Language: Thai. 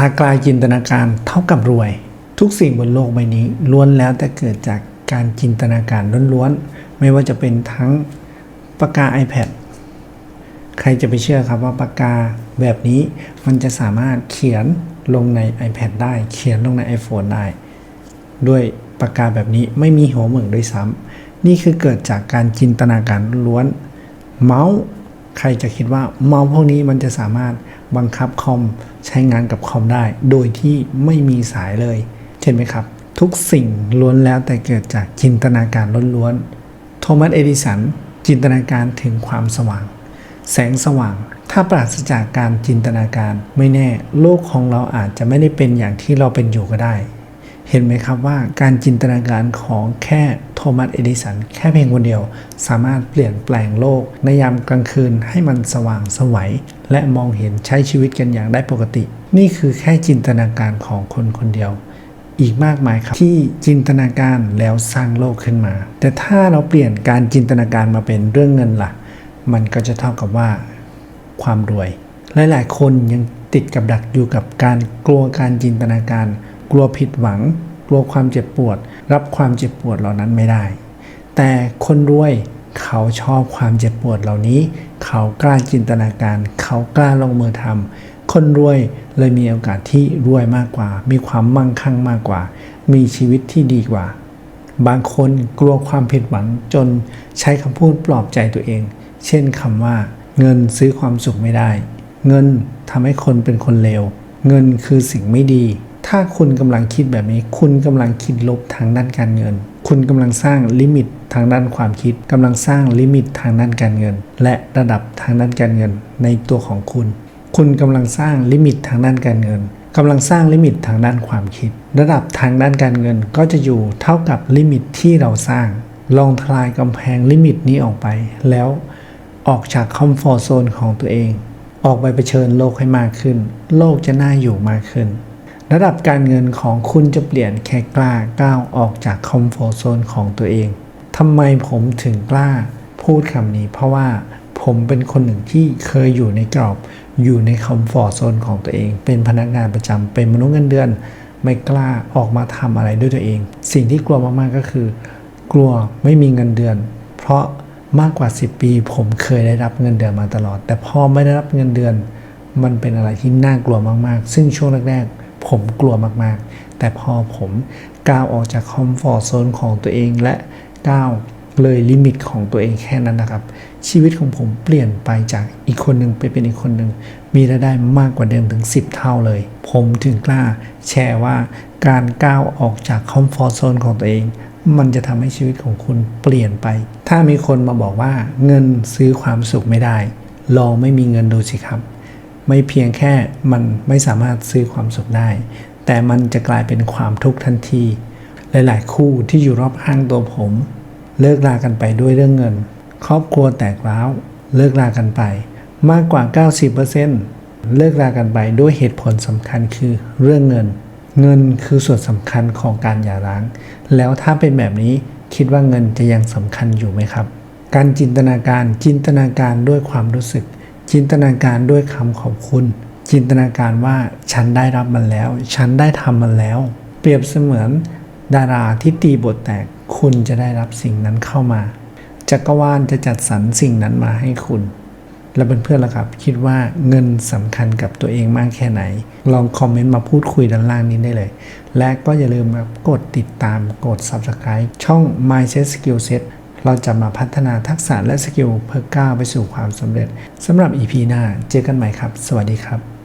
ถ้ากลายจินตนาการเท่ากับรวย ทุกสิ่งบนโลกใบนี้ล้วนแล้วแต่เกิดจากการจินตนาการล้วนๆ ไม่ว่าจะเป็นทั้งปากกา iPad ใครจะไปเชื่อครับว่าปากกาแบบนี้มันจะสามารถเขียนลงใน iPad ได้ เขียนลงใน iPhone ได้ ด้วยปากกาแบบนี้ไม่มีหัวเหมืองด้วยซ้ำนี่คือเกิดจากการจินตนาการล้วน เมาส์ใครจะคิดว่าเมาส์พวกนี้มันจะสามารถ บังคับคอมใช้งานกับคอมได้ โดยที่ไม่มีสายเลย เช่นไหมครับ ทุกสิ่งล้วนแล้วแต่เกิดจากจินตนาการล้วนๆโทมัสเอดิสันจินตนาการถึงความสว่าง แสงสว่าง ถ้าปราศจากการจินตนาการไม่แน่ โลกของเราอาจจะไม่ได้เป็นอย่างที่เราเป็นอยู่ก็ได้ เห็นไหมครับว่าการจินตนาการของแค่โท มัส เอดิสัน แค่เพียงคนเดียว สามารถเปลี่ยนแปลงโลก ในยามกลางคืนให้มันสว่างสวัย และมองเห็นใช้ชีวิตกันอย่างได้ปกติ นี่คือแค่จินตนาการของคนคนเดียว อีกมากมายครับ ที่จินตนาการแล้วสร้างโลกขึ้นมา แต่ถ้าเราเปลี่ยนการจินตนาการมาเป็นเรื่องเงินล่ะ มันก็จะเท่ากับว่า ความรวย หลาย ๆ คนยังติดกับดักอยู่กับการกลัวการจินตนาการ กลัวผิดหวัง กลัวความเจ็บปวด รับความเจ็บปวดเหล่านั้นไม่ได้ แต่คนรวยเขาชอบความเจ็บปวดเหล่านี้ เขากล้าจินตนาการ เขากล้าลงมือทำคนรวยเลยมีโอกาสที่รวยมากกว่า มีความมั่งคั่งมากกว่า มีชีวิตที่ดีกว่า บางคนกลัวความผิดหวังจนใช้คำพูดปลอบใจตัวเอง เช่นคำว่า เงินซื้อความสุขไม่ได้ เงินทำให้คนเป็นคนเลวเงินคือสิ่งไม่ดี ถ้าคุณกำลังคิดแบบนี้ คุณกำลังคิดลบทางด้านการเงิน คุณกำลังสร้างลิมิตทางด้านความคิดกำลังสร้างลิมิตทางด้านการเงิน และระดับทางด้านการเงิน ในตัวของคุณ คุณกำลังสร้างลิมิตทางด้านการเงินกำลังสร้างลิมิตทางด้านความคิด ระดับทางด้านการเงินก็จะอยู่เท่ากับลิมิตที่เราสร้าง ลองทลายกำแพงลิมิตนี้ออกไป แล้วออกจากคอมฟอร์ทโซนของตัวเอง ออกไปเผชิญโลกให้มากขึ้น โลกจะน่าอยู่มากขึ้น ระดับการเงินของคุณจะเปลี่ยนแค่กล้าก้าวออกจากคอมฟอร์ทโซนของตัวเองทำไมผมถึงกล้าพูดคำนี้ เพราะว่าผมเป็นคนหนึ่งที่เคยอยู่ในกรอบ อยู่ในคอมฟอร์ทโซนของตัวเอง เป็นพนักงานประจำเป็นมนุษย์เงินเดือน ไม่กล้าออกมาทำอะไรด้วยตัวเอง สิ่งที่กลัวมากๆก็คือ กลัวไม่มีเงินเดือน เพราะมากกว่า 10 ปี ผมเคยได้รับเงินเดือนมาตลอด แต่พอไม่ได้รับเงินเดือน มันเป็นอะไรที่น่ากลัวมากๆ ซึ่งช่วงแรกๆ ผมกลัวมากๆ แต่พอผมก้าวออกจากคอมฟอร์ทโซนของตัวเองและก้าวเลยลิมิตของตัวเองแค่นั้นนะครับ ชีวิตของผมเปลี่ยนไปจากอีกคนหนึ่งไปเป็นอีกคนหนึ่งมีรายได้มากกว่าเดิมถึง 10 เท่าเลย ผมถึงกล้าแชร์ว่าการก้าวออกจากคอมฟอร์ทโซนของตัวเอง มันจะทำให้ชีวิตของคุณเปลี่ยนไป ถ้ามีคนมาบอกว่าเงินซื้อความสุขไม่ได้ ลองไม่มีเงินดูสิครับ ไม่เพียงแค่มันไม่สามารถซื้อความสุขได้ แต่มันจะกลายเป็นความทุกข์ทันที หลาย ๆ คู่ที่อยู่รอบข้างตัวผม เลิกลากันไปด้วยเรื่องเงิน ครอบครัวแตกร้าวเลิกลากันไป มากกว่า 90%เลิกลากันไปด้วยเหตุผลสำคัญคือเรื่องเงิน เงินคือส่วนสำคัญของการหย่าร้าง แล้วถ้าเป็นแบบนี้คิดว่าเงินจะยังสำคัญอยู่ไหมครับ การจินตนาการจินตนาการด้วยความรู้สึก จินตนาการด้วยคำขอบคุณ จินตนาการว่าฉันได้รับมันแล้ว ฉันได้ทำมันแล้ว เปรียบเสมือนดาราที่ตีบทแตก คุณจะได้รับสิ่งนั้นเข้ามา จักรวาลจะจัดสรรสิ่งนั้นมาให้คุณ และเพื่อนๆล่ะครับ คิดว่าเงินสำคัญกับตัวเองมากแค่ไหน ลองคอมเมนต์มาพูดคุยด้านล่างนี้ได้เลย และก็อย่าลืมกดติดตามกด Subscribe ช่อง Mindset Skill Set เราจะมาพัฒนาทักษะและสกิลเพื่อก้าวไปสู่ความสำเร็จสำหรับ EP หน้าเจอกันใหม่ครับ สวัสดีครับ